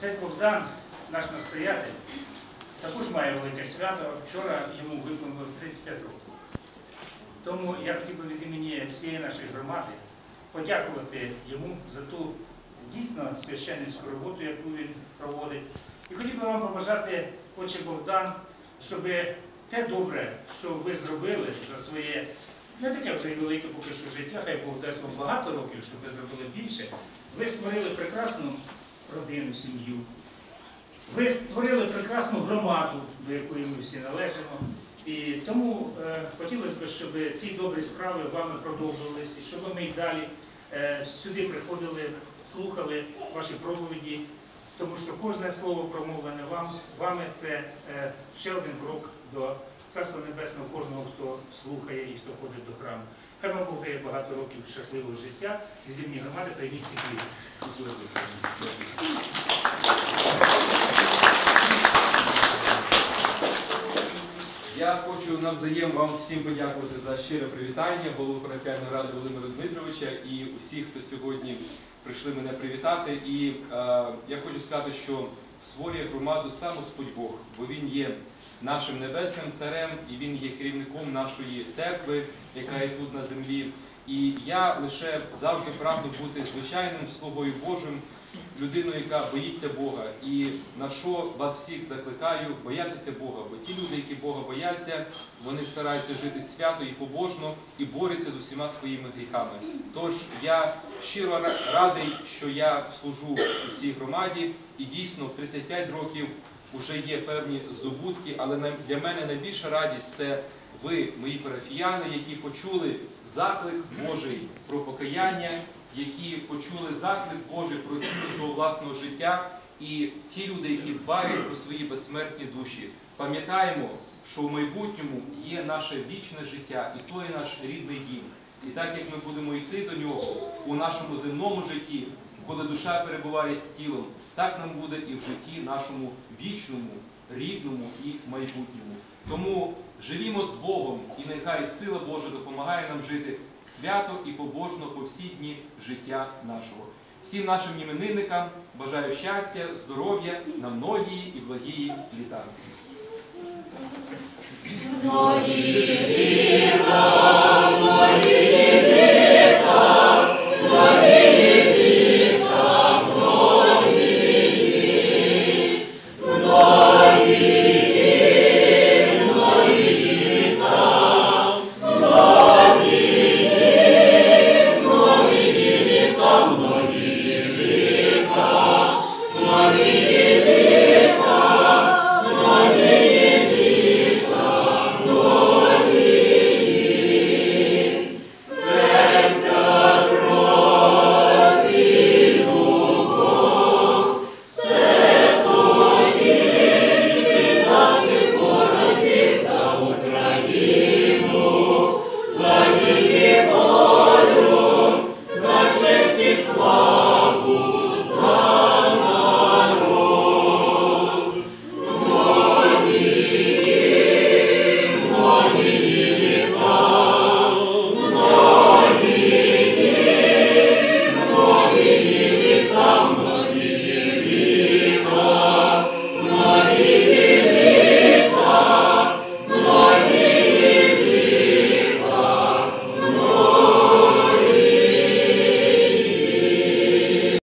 Отець Богдан, наш настоятель, також має велике свято. Вчора йому виповнилось 35 років. Тому я хотів би від імені всієї нашої громади подякувати йому за ту дійсно священницьку роботу, яку він проводить. І хотів би вам побажати, отче Богдан, щоб те добре, що ви зробили за своє не таке вже й велике поки що життя, хай Бог дасть вам багато років, щоб ви зробили більше. Ви створили прекрасну родину, сім'ю. Ви створили прекрасну громаду, до якої ми всі належимо. І тому е, хотілося б, щоб ці добрі справи вами продовжувалися, і щоб ми й далі е, сюди приходили, слухали ваші проповіді, тому що кожне слово промовлене вам, вами це е, ще один крок до Царства Небесного кожного, хто слухає і хто ходить до храму. Хай вам Бог багато років щасливого життя від імені громади та імені всіх людей. Я хочу навзаєм вам всім подякувати за щире привітання голову парафіальної ради Володимира Дмитровича і усіх, хто сьогодні прийшли мене привітати. І е, я хочу сказати, що створює громаду сам Господь Бог, бо Він є нашим небесним царем і Він є керівником нашої церкви, яка є тут на землі. І я лише завжди прагну бути звичайним слугою Божим, людиною, яка боїться Бога. І на що вас всіх закликаю боятися Бога, бо ті люди, які Бога бояться, вони стараються жити свято і побожно і борються з усіма своїми гріхами. Тож я щиро радий, що я служу у цій громаді, і дійсно в 35 років вже є певні здобутки, але для мене найбільша радість це ви, мої парафіяни, які почули заклик Божий про покаяння, які почули заклик Божий про зміну свого власного життя, і ті люди, які дбають про свої безсмертні душі. Пам'ятаємо, що в майбутньому є наше вічне життя, і то є наш рідний дім. І так як ми будемо йти до нього у нашому земному житті, коли душа перебуває з тілом, так нам буде і в житті нашому вічному, рідному і майбутньому. Тому живімо з Богом, і нехай сила Божа допомагає нам жити свято і побожно по всі дні життя нашого. Всім нашим іменинникам бажаю щастя, здоров'я на многії і благії літа. Многие літа Jesus.